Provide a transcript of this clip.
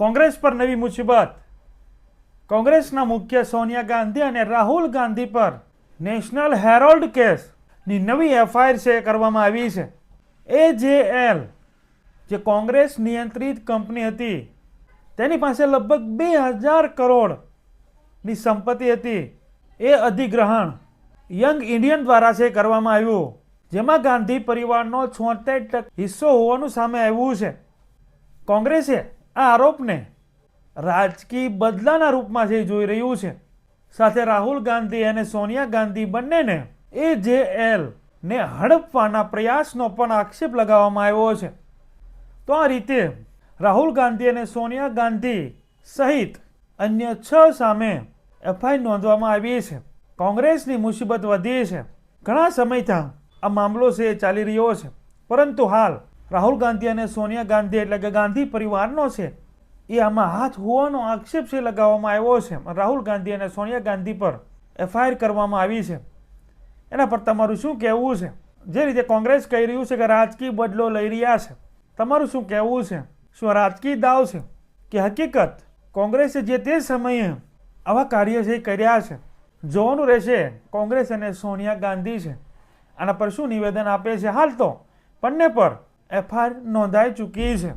કોંગ્રેસ પર નવી મુસીબત. કોંગ્રેસના મુખ્ય સોનિયા ગાંધી અને રાહુલ ગાંધી પર નેશનલ હેરોલ્ડ કેસની નવી એફઆઈઆર છે કરવામાં આવી છે. એ જે એલ જે કોંગ્રેસ નિયંત્રિત કંપની હતી, તેની પાસે લગભગ બે હજાર કરોડની સંપત્તિ હતી. એ અધિગ્રહણ યંગ ઇન્ડિયન દ્વારા છે કરવામાં આવ્યું, જેમાં ગાંધી પરિવારનો છોતેર હિસ્સો હોવાનું સામે આવ્યું છે. કોંગ્રેસે આ આરોપને રાજકીય બદલાના રૂપમાં જે જોઈ રહ્યું છે, સાથે રાહુલ ગાંધી અને સોનિયા ગાંધી બંનેને એ જે એલ ને હડપવાના પ્રયાસનો પણ આક્ષેપ લગાવવામાં આવ્યો છે. તો આ રીતે રાહુલ ગાંધી અને સોનિયા ગાંધી સહિત અન્ય છ સામે એફઆઈઆર નોંધવામાં આવી છે. કોંગ્રેસની મુસીબત વધી છે. ઘણા સમયથી આ મામલો છે ચાલી રહ્યો છે. પરંતુ હાલ રાહુલ ગાંધી અને સોનિયા ગાંધી એટલે કે ગાંધી પરિવારનો છે, એ આમાં હાથ હોવાનો આક્ષેપ છે લગાવવામાં આવ્યો છે. રાહુલ ગાંધી અને સોનિયા ગાંધી પર એફઆઈઆર કરવામાં આવી છે. એના પર તમારું શું કહેવું છે? જે રીતે કોંગ્રેસ કહી રહ્યું છે કે રાજકીય બદલો લઈ રહ્યા છે. તમારું શું કહેવું છે? શું રાજકીય દાવ છે? કે હકીકત, કોંગ્રેસે જે તે સમયે આવા કાર્ય છે કર્યા છે, જોવાનું રહેશે કોંગ્રેસ અને સોનિયા ગાંધી છે. આના પર શું નિવેદન આપે છે? હાલ તો બંને પર એફઆઈઆર નોંધાઈ ચૂકી છે.